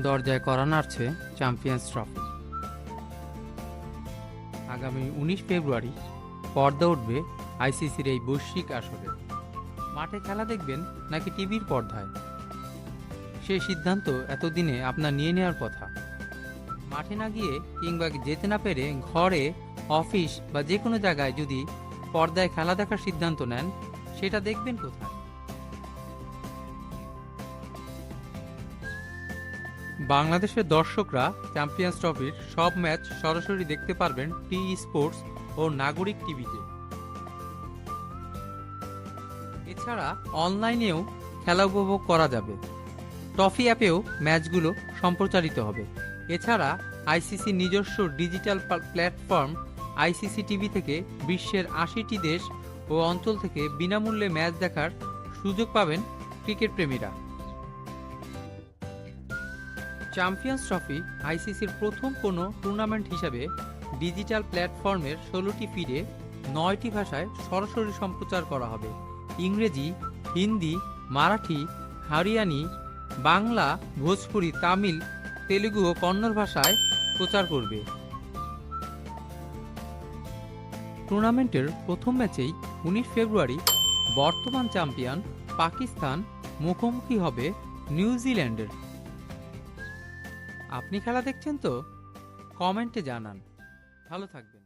দরজায় করা নাড়ছে champions trophy আগামী উনিশ ফেব্রুয়ারি পর্দা উঠবে আইসিসির এই বৈশ্বিক আসরে। মাঠে খেলা দেখবেন নাকি টিভির পর্দায়? সেই সিদ্ধান্ত এতদিনে আপনার নিয়ে নেওয়ার কথা। মাঠে না গিয়ে কিংবা যেতে না পেরে ঘরে, অফিস বা যে কোনো জায়গায় যদি পর্দায় খেলা দেখার সিদ্ধান্ত নেন, সেটা দেখবেন কোথায়? বাংলাদেশের দর্শকরা চ্যাম্পিয়ন্স ট্রফির সব ম্যাচ সরাসরি দেখতে পারবেন টি স্পোর্টস ও নাগরিক টিভিতে। এছাড়া অনলাইনেও খেলা উপভোগ করা যাবে। টফি অ্যাপেও ম্যাচগুলো সম্প্রচারিত হবে। এছাড়া আইসিসি নিজস্ব ডিজিটাল প্ল্যাটফর্ম আইসিসি টিভি থেকে বিশ্বের আশিটি দেশ ও অঞ্চল থেকে বিনামূল্যে ম্যাচ দেখার সুযোগ পাবেন ক্রিকেট প্রেমীরা। চ্যাম্পিয়ন্স ট্রফি আইসিসির প্রথম কোনো টুর্নামেন্ট হিসাবে ডিজিটাল প্ল্যাটফর্মের ষোলোটি ফিডে নয়টি ভাষায় সরাসরি সম্প্রচার করা হবে। ইংরেজি, হিন্দি, মারাঠি, হরিয়ানি, বাংলা, ভোজপুরি, তামিল, তেলুগু ও কন্নড় ভাষায় প্রচার করবে। টুর্নামেন্টের প্রথম ম্যাচেই উনিশ ফেব্রুয়ারি বর্তমান চ্যাম্পিয়ন পাকিস্তান মুখোমুখি হবে নিউজিল্যান্ডের। আপনি খেলা দেখছেন তো? কমেন্টে জানান। ভালো থাকবেন।